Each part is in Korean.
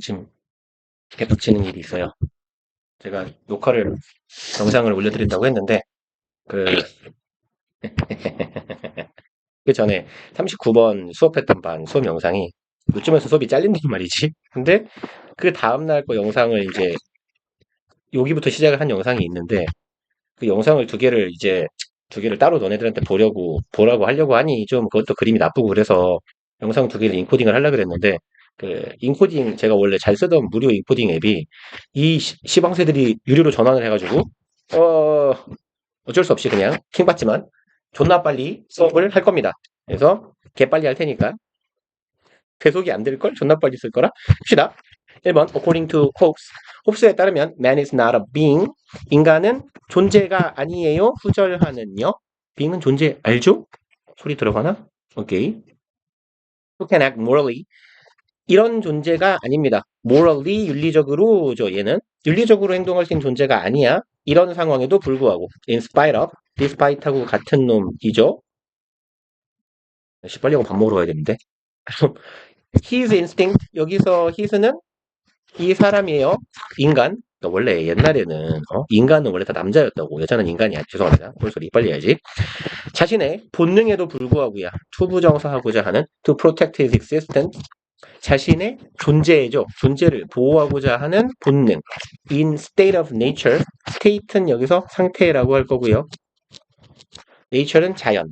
지금 겹치는 일이 있어요. 제가 녹화를 영상을 올려드린다고 했는데 그, 그 전에 39번 수업했던 반 수업 영상이 요즘에서 수업이 잘린단 말이지. 근데 그 다음날 거 영상을 이제 여기부터 시작을 한 영상이 있는데 그 영상을 두 개를 이제 두 개를 따로 너네들한테 보려고 보라고 하려고 하니 좀 그것도 그림이 나쁘고 그래서 영상 두 개를 인코딩을 하려고 그랬는데 그 인코딩 제가 원래 잘 쓰던 무료 인코딩 앱이 이 시- 시방새들이 유료로 전환을 해가지고 어 어쩔 수 없이 그냥 킹 받지만 존나 빨리 수업을 할 겁니다. 그래서 개 빨리 할 테니까 계속이 안 될 걸 존나 빨리 쓸 거라 합시다. 1번 according to Hobbes 홉스에 따르면 man is not a being 인간은 존재가 아니에요. 후절하는요. being은 존재 알죠? 소리 들어가나? 오케이. who can act morally 이런 존재가 아닙니다. morally 윤리적으로죠. 얘는 윤리적으로 행동할 수 있는 존재가 아니야. 이런 상황에도 불구하고 in spite of, despite하고 같은 놈이죠. 씨 빨리 하고 밥 먹으러 가야 되는데. his instinct 여기서 his는 이 사람이에요. 인간. 그러니까 원래 옛날에는 어? 인간은 원래 다 남자였다고 여자는 인간이 아니 죄송합니다. 꼴소리 빨리 해야지. 자신의 본능에도 불구하고야 투부정사하고자 하는 to protect his existence 자신의 존재죠. 존재를 보호하고자 하는 본능. in state of nature. state는 여기서 상태라고 할 거고요. nature는 자연.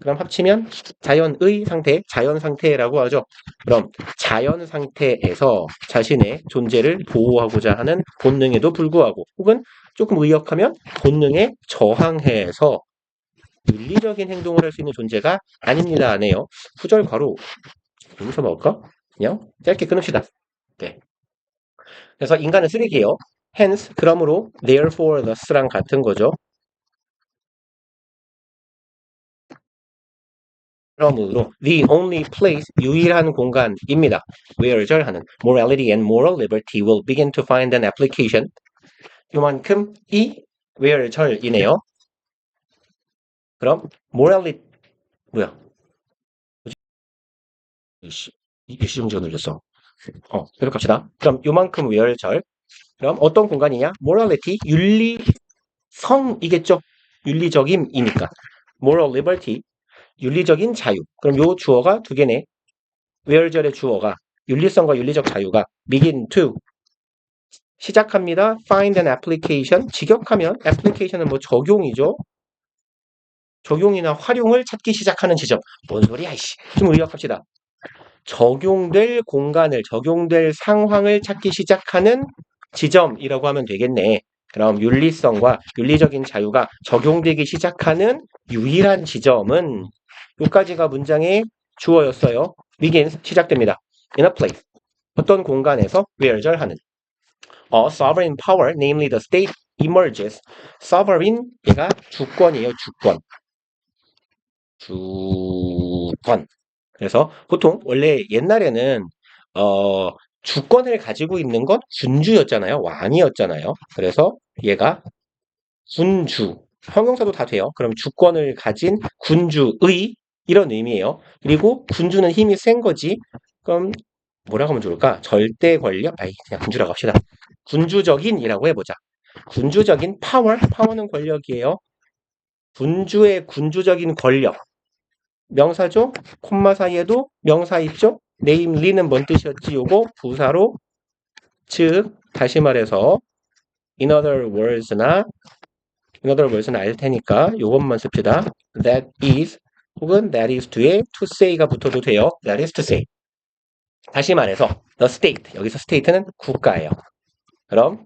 그럼 합치면 자연의 상태, 자연 상태라고 하죠. 그럼 자연 상태에서 자신의 존재를 보호하고자 하는 본능에도 불구하고 혹은 조금 의역하면 본능에 저항해서 윤리적인 행동을 할 수 있는 존재가 아닙니다. 하네요. 후절 괄호 여기서 먹을까? 그냥 짧게 끊읍시다. 네. 그래서 인간은 쓰레기예요. hence 그러므로 therefore thus랑 같은 거죠. 그러므로 the only place 유일한 공간입니다. where 절하는 morality and moral liberty will begin to find an application. 요만큼 이 where 절이네요. 그럼 morality 뭐야? 시 일시정지가 눌렸어. 어, 갑시다. 그럼 요만큼 where 절. 그럼 어떤 공간이냐? morality 윤리성이겠죠. 윤리적임이니까. moral liberty 윤리적인 자유. 그럼 요 주어가 두 개네. where절의 주어가 윤리성과 윤리적 자유가 begin to 시작합니다. find an application 직역하면 application은 뭐 적용이죠. 적용이나 활용을 찾기 시작하는 지점. 뭔 소리야 이씨. 좀 의역합시다. 적용될 공간을 적용될 상황을 찾기 시작하는 지점이라고 하면 되겠네. 그럼 윤리성과 윤리적인 자유가 적용되기 시작하는 유일한 지점은 여기까지가 문장의 주어였어요. begins 시작됩니다. in a place 어떤 공간에서 where절하는 a sovereign power, namely the state, emerges. sovereign 얘가 주권이에요. 주권. 주권. 그래서 보통 원래 옛날에는 어 주권을 가지고 있는 건 군주였잖아요. 왕이었잖아요. 그래서 얘가 군주 형용사도 다 돼요. 그럼 주권을 가진 군주의 이런 의미예요. 그리고 군주는 힘이 센 거지. 그럼 뭐라고 하면 좋을까? 절대 권력? 아이 그냥 군주라고 합시다. 군주적인이라고 해보자. 군주적인 파워, 파워는 권력이에요. 군주의 군주적인 권력. 명사죠? 콤마 사이에도 명사 있죠? 네임리는 뭔 뜻이었지? 요거 부사로 즉 다시 말해서 in other words나 in other words는 알 테니까 요것만 씁시다. that is 혹은 that is to에 to say가 붙어도 돼요. that is to say. 다시 말해서 the state 여기서 state는 국가예요. 그럼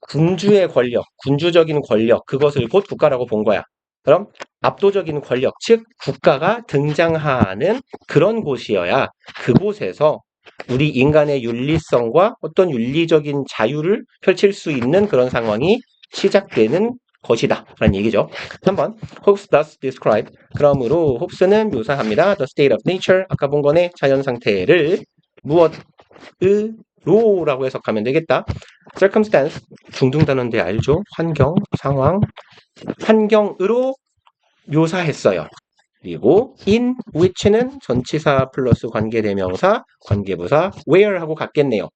군주의 권력, 군주적인 권력 그것을 곧 국가라고 본 거야. 그럼 압도적인 권력, 즉 국가가 등장하는 그런 곳이어야 그곳에서 우리 인간의 윤리성과 어떤 윤리적인 자유를 펼칠 수 있는 그런 상황이 시작되는 것이다. 라는 얘기죠. 3번 Hobbes thus describe 그러므로 홉스는 묘사합니다. The state of nature 아까 본 거네 자연 상태를 무엇으로라고 해석하면 되겠다. circumstance 중등 단어인데 알죠? 환경, 상황 환경으로 묘사했어요. 그리고 in which는 전치사 플러스 관계대명사, 관계부사 where하고 같겠네요.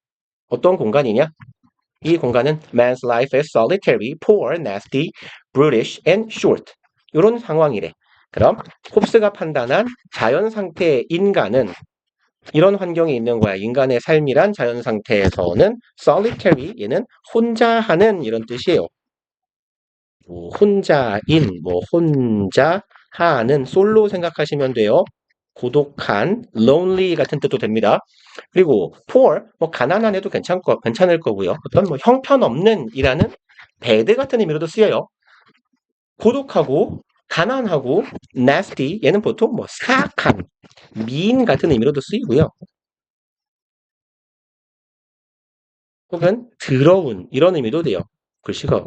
어떤 공간이냐? 이 공간은 man's life is solitary, poor, nasty, brutish, and short. 이런 상황이래. 그럼 홉스가 판단한 자연 상태의 인간은 이런 환경에 있는 거야. 인간의 삶이란 자연 상태에서는 solitary 얘는 혼자 하는 이런 뜻이에요. 뭐 혼자인, 뭐 혼자 하는 솔로 생각하시면 돼요. 고독한, lonely 같은 뜻도 됩니다. 그리고 poor, 뭐 가난한 애도 괜찮고 괜찮을 거고요. 어떤 뭐 형편없는 이라는 bad 같은 의미로도 쓰여요. 고독하고 가난하고 nasty 얘는 보통 뭐 사악한, mean 같은 의미로도 쓰이고요. 혹은 더러운 이런 의미도 돼요. 글씨가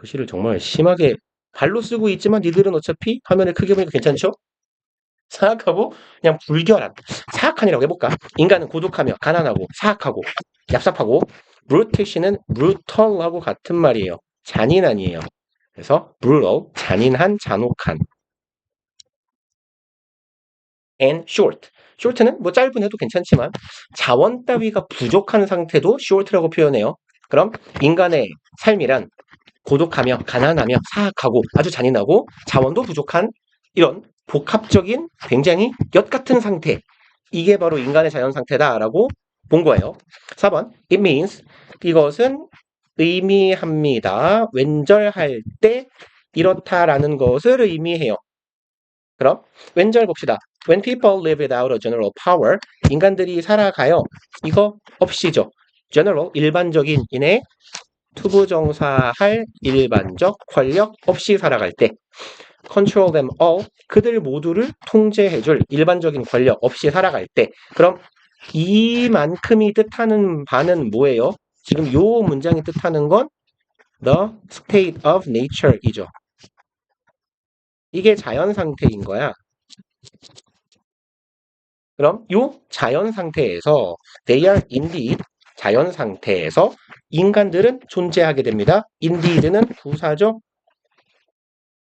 글씨를 정말 심하게 발로 쓰고 있지만 니들은 어차피 화면을 크게 보니까 괜찮죠? 사악하고 그냥 불결한 사악한이라고 해볼까? 인간은 고독하며 가난하고 사악하고 얍삽하고 brutish는 brutal하고 같은 말이에요. 잔인한이에요. 그래서 brutal 잔인한 잔혹한 and short short는 뭐 짧은 해도 괜찮지만 자원 따위가 부족한 상태도 short라고 표현해요. 그럼 인간의 삶이란 고독하며 가난하며 사악하고 아주 잔인하고 자원도 부족한 이런 복합적인 굉장히 엿 같은 상태. 이게 바로 인간의 자연 상태다라고 본 거예요. 4번. It means 이것은 의미합니다. 왼절할 때 이렇다라는 것을 의미해요. 그럼 왼절 봅시다. When people live without a general power, 인간들이 살아가요. 이거 없이죠. general 일반적인 인의 투부정사할 일반적 권력 없이 살아갈 때 control them all 그들 모두를 통제해줄 일반적인 권력 없이 살아갈 때 그럼 이만큼이 뜻하는 바는 뭐예요? 지금 요 문장이 뜻하는 건 the state of nature이죠. 이게 자연 상태인 거야. 그럼 요 자연 상태에서 they are indeed 자연 상태에서 인간들은 존재하게 됩니다. indeed는 부사죠.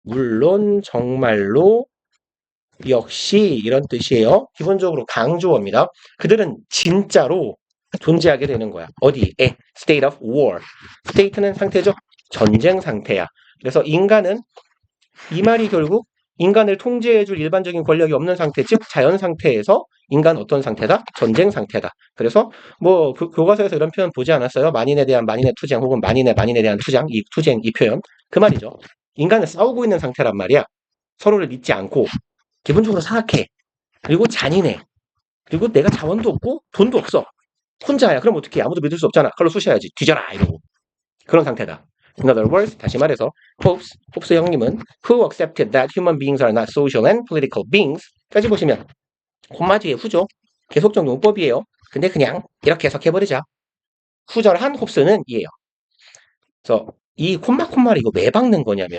물론 정말로 역시 이런 뜻이에요. 기본적으로 강조어입니다. 그들은 진짜로 존재하게 되는 거야. 어디에? state of war. state는 상태죠. 전쟁 상태야. 그래서 인간은 이 말이 결국 인간을 통제해줄 일반적인 권력이 없는 상태, 즉 자연 상태에서 인간 어떤 상태다? 전쟁 상태다. 그래서 뭐 그, 교과서에서 이런 표현 보지 않았어요? 만인에 대한 만인의 투쟁 혹은 만인의 만인에 대한 투쟁, 이 투쟁 이 표현 그 말이죠. 인간은 싸우고 있는 상태란 말이야. 서로를 믿지 않고 기본적으로 사악해. 그리고 잔인해. 그리고 내가 자원도 없고 돈도 없어. 혼자야. 그럼 어떻게? 아무도 믿을 수 없잖아. 칼로 쑤셔야지. 뒤져라 이러고. 그런 상태다. In other words, 다시 말해서 Hobbes, 홉스 형님은 who accepted that human beings are not social and political beings 까지 보시면 콤마 뒤에 후죠. 계속적 용법이에요. 근데 그냥 이렇게 해석해버리자. 후절한 홉스는 이에요. 그래서 이 콤마 콤마를 이거 왜 박는 거냐면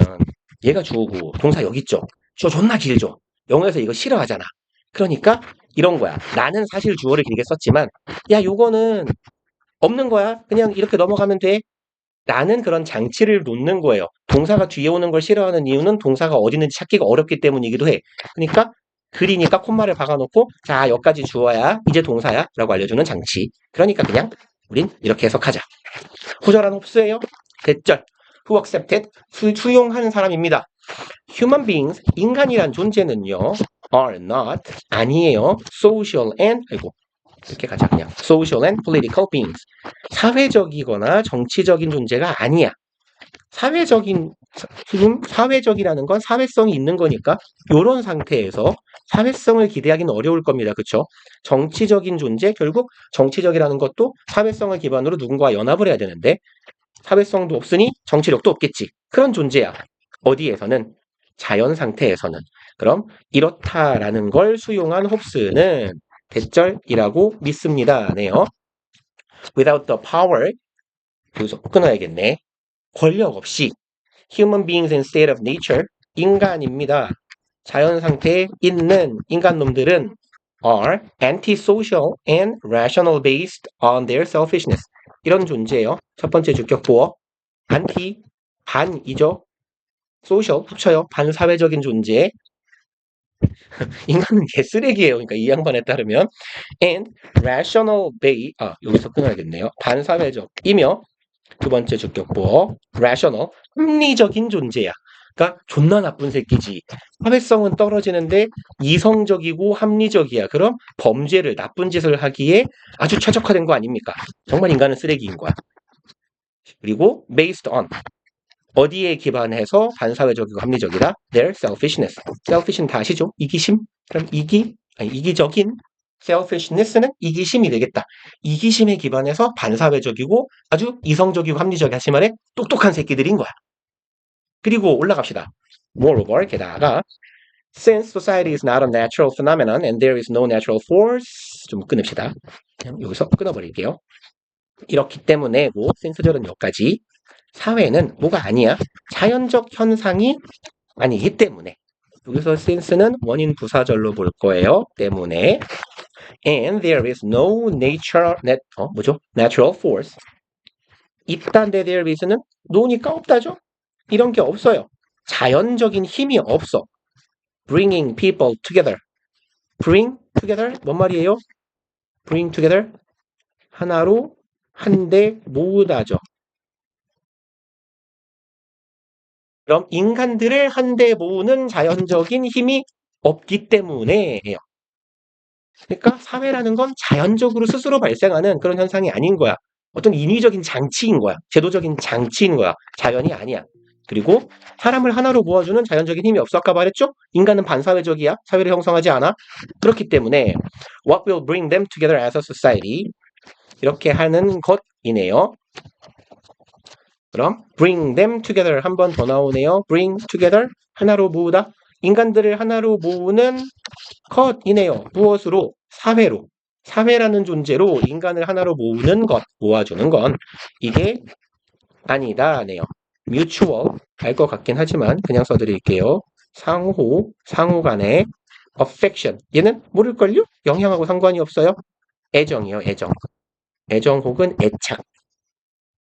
얘가 주어고 동사 여기 있죠. 주어 존나 길죠. 영어에서 이거 싫어하잖아. 그러니까 이런 거야. 나는 사실 주어를 길게 썼지만 야 요거는 없는 거야. 그냥 이렇게 넘어가면 돼. 라는 그런 장치를 놓는 거예요. 동사가 뒤에 오는 걸 싫어하는 이유는 동사가 어디 있는지 찾기가 어렵기 때문이기도 해. 그러니까 글이니까 콤마를 박아놓고 자 여기까지 주어야 이제 동사야 라고 알려주는 장치. 그러니까 그냥 우린 이렇게 해석하자. 후절한 홉스예요. 대절. who accepted 수, 수용하는 사람입니다. human beings 인간이란 존재는요 are not 아니에요. social and 아이고 이렇게 가자 그냥 social and political beings 사회적이거나 정치적인 존재가 아니야. 사회적인 지금 사회적이라는 건 사회성이 있는 거니까 이런 상태에서 사회성을 기대하기는 어려울 겁니다. 그렇죠? 정치적인 존재 결국 정치적이라는 것도 사회성을 기반으로 누군가와 연합을 해야 되는데 사회성도 없으니 정치력도 없겠지. 그런 존재야. 어디에서는 자연 상태에서는 그럼 이렇다라는 걸 수용한 홉스는 대절이라고 믿습니다. 네요. Without the power 여기서 끊어야겠네. 권력 없이 human beings in state of nature 인간입니다. 자연 상태에 있는 인간놈들은 are antisocial and rational based on their selfishness. 이런 존재예요. 첫 번째 주격 보어. anti 반이죠. social 합쳐요. 반사회적인 존재. 인간은 개쓰레기예요. 그러니까 이 양반에 따르면 and rational be 아 여기서 끊어야겠네요. 반사회적이며 두 번째 주격보 rational 합리적인 존재야. 그러니까 존나 나쁜 새끼지. 사회성은 떨어지는데 이성적이고 합리적이야. 그럼 범죄를 나쁜 짓을 하기에 아주 최적화된 거 아닙니까? 정말 인간은 쓰레기인 거야. 그리고 based on 어디에 기반해서 반사회적이고 합리적이다? Their selfishness. selfish는 다 아시죠? 이기심? 그럼 이기 아니 이기적인 selfishness는 이기심이 되겠다. 이기심에 기반해서 반사회적이고 아주 이성적이고 합리적이 하시 말에 똑똑한 새끼들인 거야. 그리고 올라갑시다. Moreover, 게다가 since society is not a natural phenomenon and there is no natural force 좀 끊읍시다. 그냥 여기서 끊어버릴게요. 이렇기 때문에 뭐 since절은 여기까지 사회는 뭐가 아니야. 자연적 현상이 아니기 때문에 여기서 since는 원인 부사절로 볼 거예요. 때문에 and there is no nature net 어 뭐죠? natural force 있다인데 there is는 노니까 없다죠. 이런 게 없어요. 자연적인 힘이 없어. bringing people together. bring together 뭔 말이에요? bring together 하나로 한데 모으다죠. 그럼 인간들을 한데 모으는 자연적인 힘이 없기 때문에예요. 그러니까 사회라는 건 자연적으로 스스로 발생하는 그런 현상이 아닌 거야. 어떤 인위적인 장치인 거야. 제도적인 장치인 거야. 자연이 아니야. 그리고 사람을 하나로 모아주는 자연적인 힘이 없어. 아까 말했죠? 인간은 반사회적이야. 사회를 형성하지 않아. 그렇기 때문에 what will bring them together as a society 이렇게 하는 것이네요. 그럼 bring them together 한 번 더 나오네요. bring together 하나로 모으다. 인간들을 하나로 모으는 컷이네요. 무엇으로? 사회로. 사회라는 존재로 인간을 하나로 모으는 것, 모아주는 건 이게 아니다네요. mutual 알 것 같긴 하지만 그냥 써드릴게요. 상호, 상호 간의 affection 얘는 모를걸요? 영향하고 상관이 없어요. 애정이요, 애정. 애정 혹은 애착.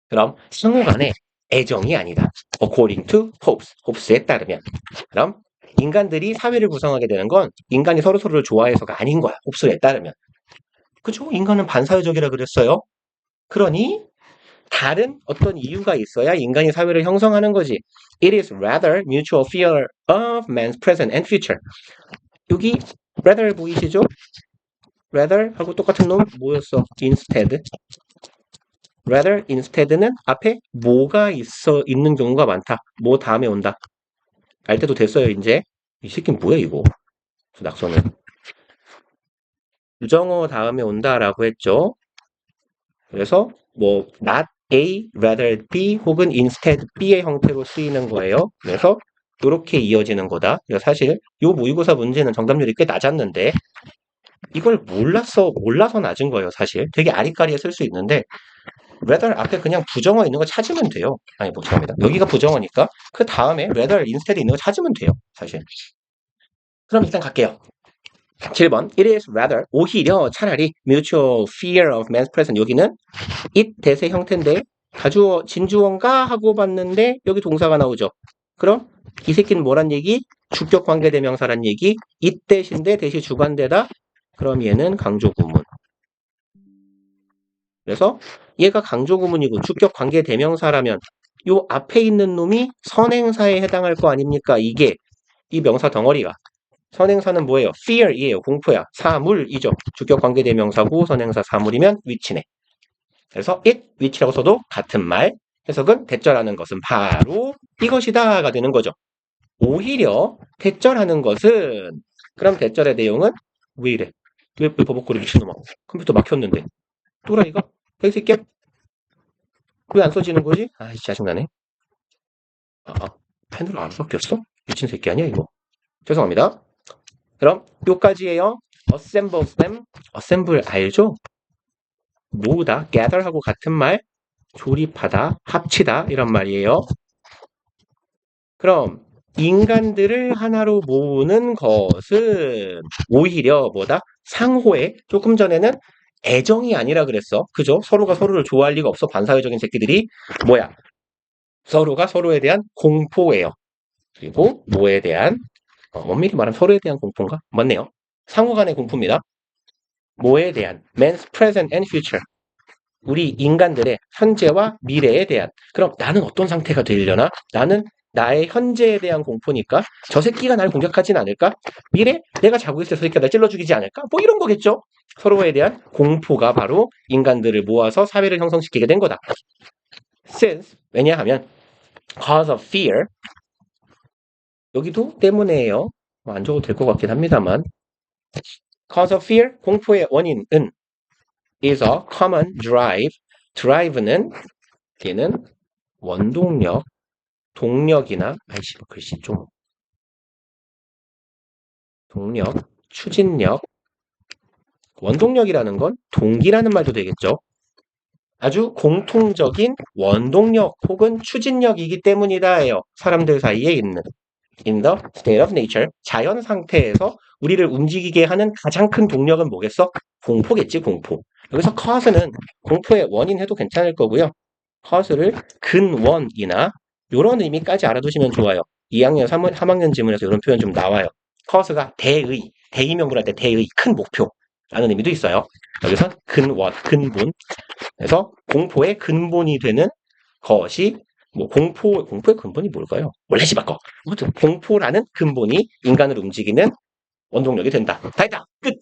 그럼 상호 간의 애정이 아니다. according to Hobbes. 호브스에 따르면. 그럼 인간들이 사회를 구성하게 되는 건 인간이 서로 서로를 좋아해서가 아닌 거야. 홉스에 따르면. 그죠? 인간은 반사회적이라 그랬어요. 그러니 다른 어떤 이유가 있어야 인간이 사회를 형성하는 거지. It is rather mutual fear of man's present and future. 여기 rather 보이시죠? rather 하고 똑같은 놈 뭐였어? instead. Rather instead는 앞에 뭐가 있어 있는 경우가 많다. 뭐 다음에 온다. 알 때도 됐어요, 이제. 이 새끼는 뭐야, 이거. 낙서는. 부정어 다음에 온다라고 했죠. 그래서 뭐 not A, rather B 혹은 instead B의 형태로 쓰이는 거예요. 그래서 이렇게 이어지는 거다. 사실 요 모의고사 문제는 정답률이 꽤 낮았는데 이걸 몰라서 몰라서 낮은 거예요, 사실. 되게 아리까리에 쓸 수 있는데 rather 앞에 그냥 부정어 있는 거 찾으면 돼요. 아니, 뭐, 죄송합니다. 여기가 부정어니까 그 다음에 rather instead 있는 거 찾으면 돼요. 사실. 그럼 일단 갈게요. 7번. It is rather 오히려 차라리 mutual fear of man's presence 여기는 it 대세 형태인데 가주어 진주어인가 하고 봤는데 여기 동사가 나오죠. 그럼 이 새끼는 뭐란 얘기? 주격 관계 대명사란 얘기. it 대신데 대시 주관대다. 그럼 얘는 강조 구문. 그래서 얘가 강조 구문이고 주격 관계 대명사라면 요 앞에 있는 놈이 선행사에 해당할 거 아닙니까? 이게 이 명사 덩어리가 선행사는 뭐예요? fear이에요. 공포야. 사물이죠. 주격 관계 대명사고 선행사 사물이면 위치네. 그래서 it, which라고 써도 같은 말. 해석은 대절하는 것은 바로 이것이다가 되는 거죠. 오히려 대절하는 것은 그럼 대절의 내용은 왜 이래? 왜, 왜 버벅거리 미친놈아? 컴퓨터 막혔는데. 또라이가? 이 새끼야? 왜안 써지는 거지? 아이 짜증나네. 아, 아 펜으로 안 바뀌었어? 미친 새끼 아니야 이거? 죄송합니다. 그럼 요까지예요. assembles them. assemble 알죠? 모으다, gather하고 같은 말, 조립하다, 합치다 이런 말이에요. 그럼 인간들을 하나로 모으는 것은 오히려 뭐다? 상호에 조금 전에는 애정이 아니라 그랬어. 그죠? 서로가 서로를 좋아할 리가 없어. 반사회적인 새끼들이 뭐야? 서로가 서로에 대한 공포예요. 그리고 뭐에 대한 어, 엄밀히 말하면 서로에 대한 공포인가? 맞네요. 상호 간의 공포입니다. 뭐에 대한? Man's present and future. 우리 인간들의 현재와 미래에 대한. 그럼 나는 어떤 상태가 되려나? 나는 나의 현재에 대한 공포니까 저 새끼가 날 공격하진 않을까? 미래? 내가 자고 있을 때 저 새끼가 날 찔러 죽이지 않을까? 뭐 이런 거겠죠? 서로에 대한 공포가 바로 인간들을 모아서 사회를 형성시키게 된 거다. Since, 왜냐하면 cause of fear 여기도 때문에요. 뭐안 적어도 될 것 같긴 합니다만 cause of fear 공포의 원인은 is a common drive drive는 얘는 원동력 동력이나 아이씨 뭐 글씨 좀 동력 추진력 원동력이라는 건 동기라는 말도 되겠죠. 아주 공통적인 원동력 혹은 추진력이기 때문이다예요. 사람들 사이에 있는 in the state of nature 자연 상태에서 우리를 움직이게 하는 가장 큰 동력은 뭐겠어? 공포겠지 공포. 여기서 cause는 공포의 원인 해도 괜찮을 거고요. cause를 근원이나 이런 의미까지 알아두시면 좋아요. 2학년 3, 3학년 지문에서 이런 표현 좀 나와요. cause가 대의, 대의명분할 때 대의, 큰 목표라는 의미도 있어요. 여기서 근원, 근본. 그래서 공포의 근본이 되는 것이 뭐 공포 공포의 근본이 뭘까요? 원래 씨 바꿔. 아무튼 공포라는 근본이 인간을 움직이는 원동력이 된다. 다 했다. 끝.